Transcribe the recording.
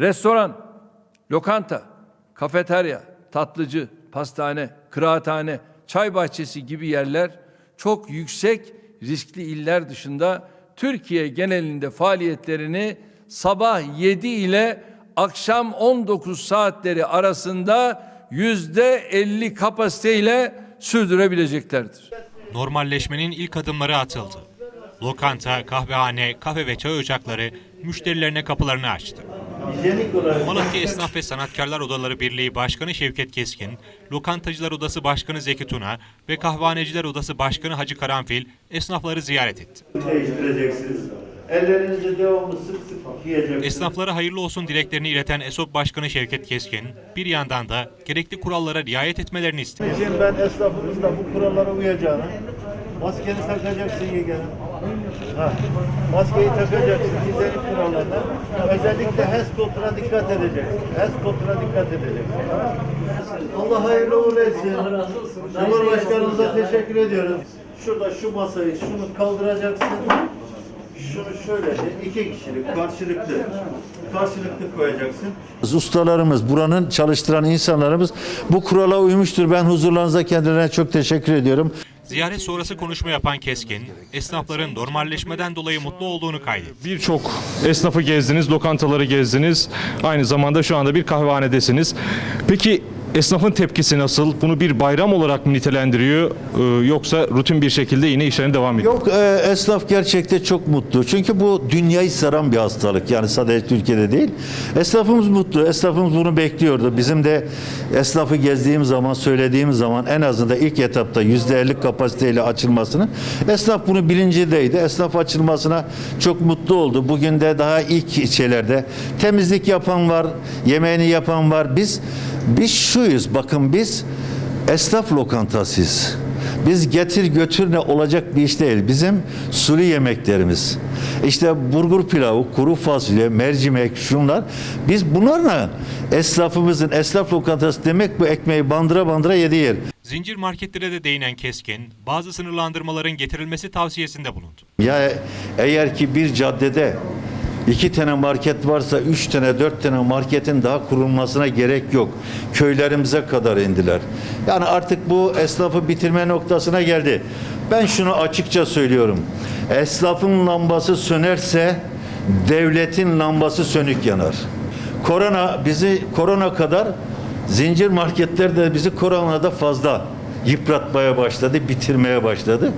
restoran, lokanta, kafeterya, tatlıcı, pastane, kıraathane, çay bahçesi gibi yerler çok yüksek riskli iller dışında Türkiye genelinde faaliyetlerini sabah 7 ile akşam 19 saatleri arasında yüzde 50 kapasiteyle sürdürebileceklerdir. Normalleşmenin ilk adımları atıldı. Lokanta, kahvehane, kafe ve çay ocakları müşterilerine kapılarını açtı. Malatya Esnaf ve Sanatkarlar Odaları Birliği Başkanı Şevket Keskin, Lokantacılar Odası Başkanı Zeki Tuna ve Kahvehaneciler Odası Başkanı Hacı Karanfil esnafları ziyaret etti. değiştireceksiniz. Ellerinizi devamlı sık sık yiyeceksiniz. Esnaflara hayırlı olsun dileklerini ileten ESOP Başkanı Şevket Keskin, bir yandan da gerekli kurallara riayet etmelerini istedi. ben esnafımızla bu kurallara uyacağını, maskeni takacaksın yeğenim. Ha, maskeyi takacaksın, hijyenik kurallarına. Özellikle HES koduna dikkat edeceksin. HES koduna dikkat edeceksin. Allah hayırlı uğurlu etsin. Cumhurbaşkanımıza teşekkür ediyoruz. Şurada şu masayı, şunu kaldıracaksın. Şunu şöyle iki kişilik karşılıklı karşılıklı koyacaksın. Ustalarımız, buranın çalıştıran insanlarımız bu kurala uymuştur. Ben huzurlarınızda kendilerine çok teşekkür ediyorum. Ziyaret sonrası konuşma yapan Keskin, esnafların normalleşmeden dolayı mutlu olduğunu kaydetti. Birçok esnafı gezdiniz, lokantaları gezdiniz. Aynı zamanda şu anda bir kahvehanedesiniz. Peki esnafın tepkisi nasıl? Bunu bir bayram olarak mı nitelendiriyor e, yoksa rutin bir şekilde yine işlerine devam ediyor? Yok e, esnaf gerçekte çok mutlu. Çünkü bu dünyayı saran bir hastalık. Yani sadece Türkiye'de değil. Esnafımız mutlu. Esnafımız bunu bekliyordu. Bizim de esnafı gezdiğim zaman, söylediğim zaman en azından ilk etapta %50 kapasiteyle açılmasını esnaf bunu bilincindeydi. Esnaf açılmasına çok mutlu oldu. Bugün de daha ilk şeylerde temizlik yapan var, yemeğini yapan var. Biz biz şuyuz. Bakın biz esnaf lokantasıyız. Biz getir götür ne olacak bir iş değil. Bizim sulu yemeklerimiz. İşte burgur pilavı, kuru fasulye, mercimek şunlar. Biz bunlarla esnafımızın esnaf lokantası demek bu ekmeği bandıra bandıra yediği yer. Zincir marketlere de değinen Keskin, bazı sınırlandırmaların getirilmesi tavsiyesinde bulundu. Ya eğer ki bir caddede iki tane market varsa üç tane dört tane marketin daha kurulmasına gerek yok. Köylerimize kadar indiler. Yani artık bu esnafı bitirme noktasına geldi. Ben şunu açıkça söylüyorum. Esnafın lambası sönerse devletin lambası sönük yanar. Korona bizi korona kadar zincir marketler de bizi koronada fazla yıpratmaya başladı, bitirmeye başladı.